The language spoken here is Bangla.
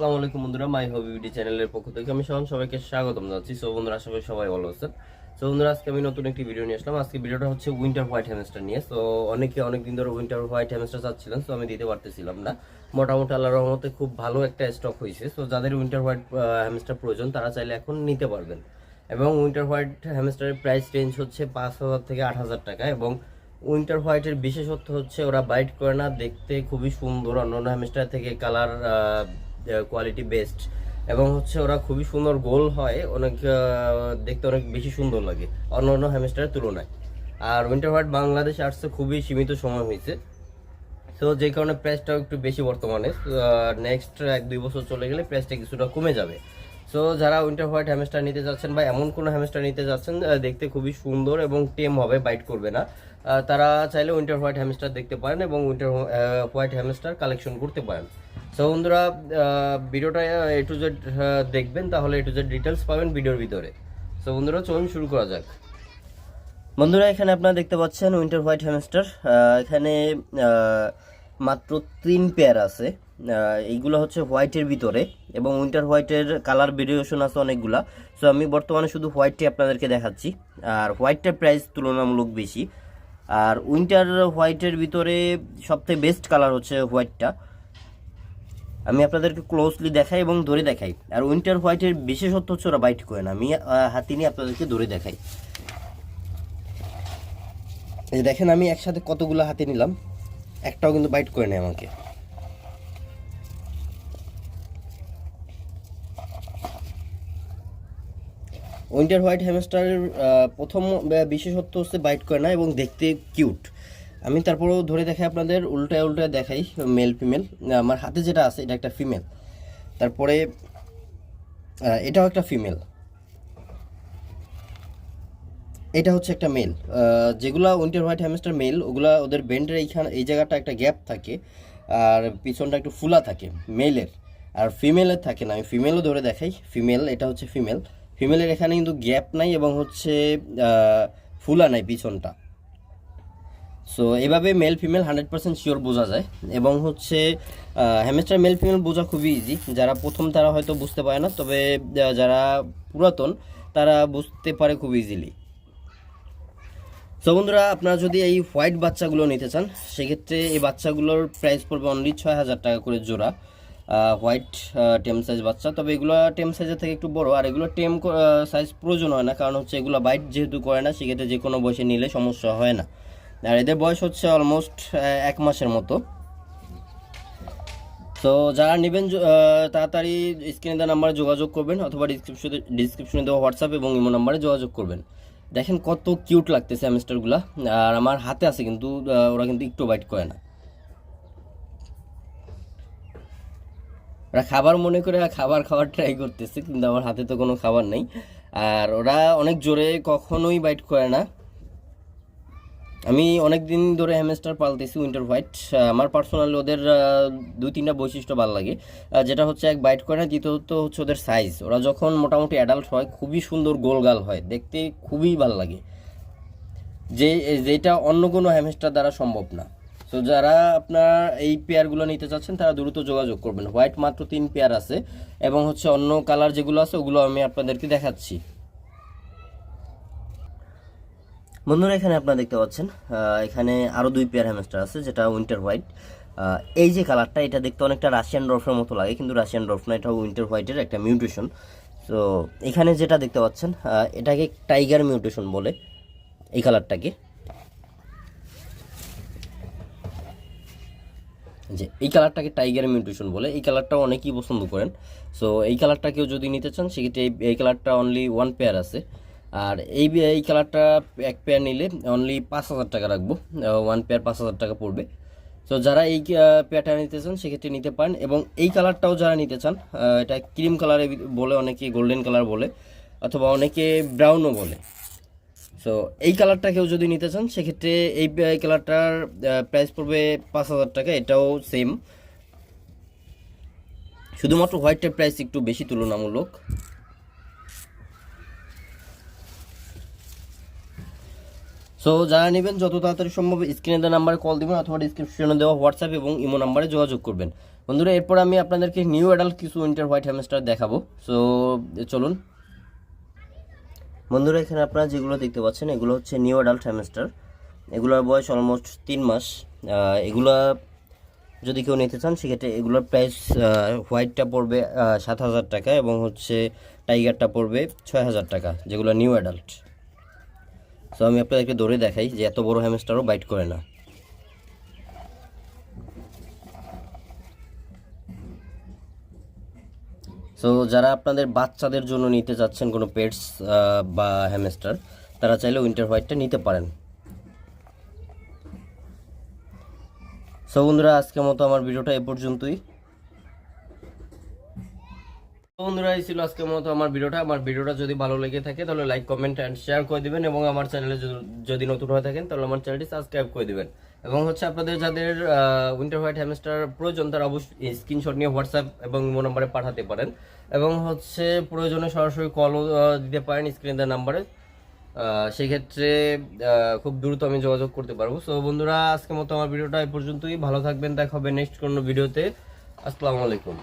আসসালামু আলাইকুম বন্ধুরা, মাই হবি বিডি চ্যানেলের পক্ষ থেকে আমি সবাই সবাইকে স্বাগতম জানাচ্ছি। সো বন্ধুরা, আশা করি সবাই ভালো আছেন। সো বন্ধুরা, আজকে আমি নতুন একটি ভিডিও নিয়ে আসলাম। আজকে ভিডিওটা হচ্ছে উইন্টার হোয়াইট হ্যামস্টার নিয়ে। তো অনেকে অনেক দিন ধরে উইন্টার হোয়াইট হ্যামস্টার চাচ্ছিলেন তো আমি দিতে পারতেছিলাম না। মোটামুটি আল্লাহর রহমতে খুব ভালো একটা স্টক হয়েছে। সো যাদের উইন্টার হোয়াইট হ্যামস্টার প্রয়োজন, তারা চাইলে এখন নিতে পারবেন। এবং উইন্টার হোয়াইট হ্যামস্টারের প্রাইস রেঞ্জ হচ্ছে পাঁচ হাজার থেকে আট হাজার টাকা। এবং উইন্টার হোয়াইটের বিশেষত্ব হচ্ছে, ওরা বাইট করে না, দেখতে খুবই সুন্দর। অন্যান্য হ্যামস্টার থেকে কালার কোয়ালিটি বেস্ট এবং হচ্ছে ওরা খুবই সুন্দর গোল হয়, অনেক দেখতে অনেক বেশি সুন্দর লাগে অন্য অন্য হ্যামস্টারের তুলনায়। আর উইন্টার হোয়াইট বাংলাদেশে আসছে খুবই সীমিত সময় হয়েছে। তো যে কারণে প্রাইসটাও একটু বেশি বর্তমানে। নেক্সট এক, দুই বছর চলে গেলে প্রাইসটা কিছুটা কমে যাবে। সো যারা উইন্টার হোয়াইট হ্যামস্টার নিতে যাচ্ছেন বা এমন কোনো হ্যামস্টার নিতে যাচ্ছেন দেখতে খুবই সুন্দর এবং টেম হবে বাইট করবে না। তারা চাইলে উইন্টার হোয়াইট হ্যামস্টার দেখতে পারেন এবং উইন্টার হোয়াইট হ্যামস্টার কালেকশন করতে পারেন। সো বন্ধুরা ভিডিওটা এ টু জেড দেখবেন, তাহলে এ টু জেড ডিটেলস পাবেন ভিডিওর ভিতরে। সো বন্ধুরা, চলুন শুরু করা যাক। বন্ধুরা, এখানে আপনারা দেখতে পাচ্ছেন উইন্টার হোয়াইট হ্যামস্টার এখানে মাত্র তিন পেয়ার আছে। এইগুলো হচ্ছে হোয়াইটের ভিতরে এবং উইন্টার হোয়াইটের কালার ভেরিয়েশন আছে অনেকগুলা। সো আমি বর্তমানে শুধু হোয়াইটটি আপনাদেরকে দেখাচ্ছি। আর হোয়াইটটার প্রাইস তুলনামূলক বেশি। আর উইন্টার হোয়াইটের ভিতরে সবথেকে বেস্ট কালার হচ্ছে হোয়াইটটা আমি আপনাদেরকে ক্লোজলি দেখাই এবং ধরে দেখাই। আর উইন্টার হোয়াইটের বিশেষত্ব হচ্ছে ওরা বাইট করে না। আমি হাতি নিয়ে আপনাদেরকে ধরে দেখাই। দেখেন, আমি একসাথে কতগুলো হাতে নিলাম। একটাও কিন্তু বাইট করে নেয় আমাকে। উইন্টার হোয়াইট হ্যামস্টারের প্রথম বিশেষত্ব হচ্ছে বাইট করে না এবং দেখতে কিউট আমি তারপরেও ধরে দেখাই আপনাদের, উল্টায় উল্টায় দেখাই মেল ফিমেল আমার হাতে যেটা আছে, এটা একটা ফিমেল তারপরে এটাও একটা ফিমেল এটা হচ্ছে একটা মেল যেগুলা উইন্টার হোয়াইট হ্যামস্টার মেল ওগুলা ওদের বেন্ডের এইখানে, এই জায়গাটা একটা গ্যাপ থাকে, আর পিছনটা একটু ফুলা থাকে মেলের আর ফিমেলের থাকে না, আমি ফিমেলও ধরে দেখাই ফিমেল এটা হচ্ছে ফিমেল ফিমেলের এখানে কিন্তু গ্যাপ নাই এবং হচ্ছে ফুলা নাই পিছনটা। সো এভাবে male female hundred percent sure বোঝা যায়। এবং হচ্ছে হ্যামস্টার মেল ফিমেল বোঝা খুবই ইজি যারা প্রথম তারা হয়তো বুঝতে পারে না, তবে যারা পুরাতন, তারা বুঝতে পারে খুব ইজিলি সো বন্ধুরা, আপনারা যদি এই হোয়াইট বাচ্চাগুলো নিতে চান, সেক্ষেত্রে এই বাচ্চাগুলোর প্রাইস পড়বে অনলি ছয় হাজার টাকা করে জোড়া। হোয়াইট টেম সাইজ বাচ্চা। তবে এগুলো টেম সাইজের থেকে একটু বড়। আর এগুলো টেম সাইজ প্রয়োজন হয় না। কারণ হচ্ছে এগুলো বাইট যেহেতু করে না, সেক্ষেত্রে যে কোনো বয়সে নিলে সমস্যা হয় না। আর এদের বয়স হচ্ছে অলমোস্ট এক মাসের মতো। তো যারা নেবেন তাড়াতাড়ি স্ক্রিনে দেওয়া নাম্বারে যোগাযোগ করবেন অথবা ডিসক্রিপশনে ডিসক্রিপশনে দেওয়া হোয়াটসঅ্যাপ এবং ইমো নাম্বারে যোগাযোগ করবেন। দেখেন কত কিউট লাগতেছে হ্যামস্টারগুলো আর আমার হাতে আছে কিন্তু ওরা কিন্তু একটু বাইট করে না। ওরা খাবার মনে করে খাবার খাওয়ার ট্রাই করতেছে, কিন্তু আমার হাতে তো কোনো খাবার নেই। আর ওরা অনেক জোরে কখনোই বাইট করে না। আমি অনেক দিন ধরে হ্যামস্টার পালতেছি উইন্টার হোয়াইট আমার পার্সোনালি ওদের দুই তিনটা বৈশিষ্ট্য ভালো লাগে। যেটা হচ্ছে এক বাইট করে না, দ্বিতীয়ত হচ্ছে ওদের সাইজ ওরা যখন মোটামুটি অ্যাডাল্ট হয়, খুবই সুন্দর গোলগাল হয়, দেখতে খুবই ভালো লাগে। যে, যেটা অন্য কোনো হ্যামস্টার দ্বারা সম্ভব না। তো যারা আপনার এই পেয়ারগুলো নিতে চাচ্ছেন, তারা দ্রুত যোগাযোগ করবেন। হোয়াইট মাত্র তিন পেয়ার আছে এবং হচ্ছে অন্য কালার যেগুলো আছে, ওগুলো আমি আপনাদেরকে দেখাচ্ছি। বন্ধুরা, এখানে আপনারা দেখতে পাচ্ছেন এখানে আরও দুই পেয়ার হ্যামস্টার আছে, যেটা উইন্টার হোয়াইট এই যে কালারটা এটা দেখতে অনেকটা রাশিয়ান ডরফের মতো লাগে, কিন্তু রাশিয়ান ডরফ না এটা উইন্টার হোয়াইটের একটা মিউটেশন তো এখানে যেটা দেখতে পাচ্ছেন এটাকে টাইগার মিউটেশন বলে, এই কালারটাকে যে এই কালারটাকে টাইগার মিউটেশন বলে, এই কালারটাও অনেকেই পছন্দ করেন। সো এই কালারটা কেউ যদি নিতে চান, সেক্ষেত্রে এই- এই কালারটা অনলি ওয়ান পেয়ার আছে। আর এই এই কালারটা এক পেয়ার নিলে অনলি পাঁচ হাজার টাকা রাখব। ওয়ান পেয়ার পাঁচ হাজার টাকা পড়বে। সো যারা এই পেয়ারটা নিতে চান, সেক্ষেত্রে নিতে পারেন। এবং এই কালারটাও যারা নিতে চান এটা ক্রিম কালারে বলে, অনেকে গোল্ডেন কালার বলে, অথবা অনেকে ব্রাউনও বলে। সো এই কালারটা কেউ যদি নিতে চান, সেক্ষেত্রে এই কালারটার প্রাইস পড়বে পাঁচ হাজার টাকা, এটাও সেম শুধুমাত্র হোয়াইটের প্রাইস একটু বেশি তুলনামূলক। সো যারা নেবেন, যত তাড়াতাড়ি সম্ভব স্ক্রিনে দেওয়া নাম্বারে কল দিবেন অথবা ডিসক্রিপশনে দেওয়া হোয়াটসঅ্যাপ এবং ইমো নাম্বারে যোগাযোগ করবেন। বন্ধুরা, এরপর আমি আপনাদেরকে নিউ অ্যাডাল্ট কিছু উইন্টার হোয়াইট হ্যামস্টার দেখাবো। সো চলুন। বন্ধুরা, এখানে আপনারা যেগুলো দেখতে পাচ্ছেন, এগুলো হচ্ছে নিউ অ্যাডাল্ট হ্যামস্টার এগুলোর বয়স অলমোস্ট তিন মাস। এগুলো যদি কেউ নিতে চান, সেক্ষেত্রে এগুলোর প্রাইস হোয়াইটটা পড়বে সাত হাজার টাকা এবং হচ্ছে টাইগারটা পড়বে ছয় হাজার টাকা, যেগুলো নিউ অ্যাডাল্ট সো আমি আপনাদেরকে ধরে দেখাই যে এত বড় হ্যামেস্টারও বাইট করে না। সো যারা আপনাদের বাচ্চাদের জন্য নিতে চাচ্ছেন কোনো পেটস বা হ্যামস্টার তারা চাইলে উইন্টার হোয়াইটটা নিতে পারেন। সো বন্ধুরা, আজকের মতো আমার ভিডিওটা এ পর্যন্তই। বন্ধুরা, এই ছিল আজকের মতো আমার ভিডিওটা। আমার ভিডিওটা যদি ভালো লেগে থাকে, তাহলে লাইক কমেন্ট অ্যান্ড শেয়ার করে দিবেন এবং আমার চ্যানেলে যদি নতুন হয়ে থাকেন, তাহলে আমার চ্যানেলটি সাবস্ক্রাইব করে দিবেন। এবং হচ্ছে আপনাদের যাদের উইন্টার হোয়াইট হ্যামস্টার প্রয়োজন, তারা অবশ্যই স্ক্রিনশট নিয়ে হোয়াটসঅ্যাপ এবং ইমো নম্বরে পাঠাতে পারেন। এবং হচ্ছে প্রয়োজনে সরাসরি কলও দিতে পারেন স্ক্রিন দেওয়ার নাম্বারে সেক্ষেত্রে খুব দ্রুত আমি যোগাযোগ করতে পারব। সো বন্ধুরা, আজকের মতো আমার ভিডিওটা এই পর্যন্তই। ভালো থাকবেন, দেখা হবে নেক্সট কোনো ভিডিওতে আসসালামু আলাইকুম।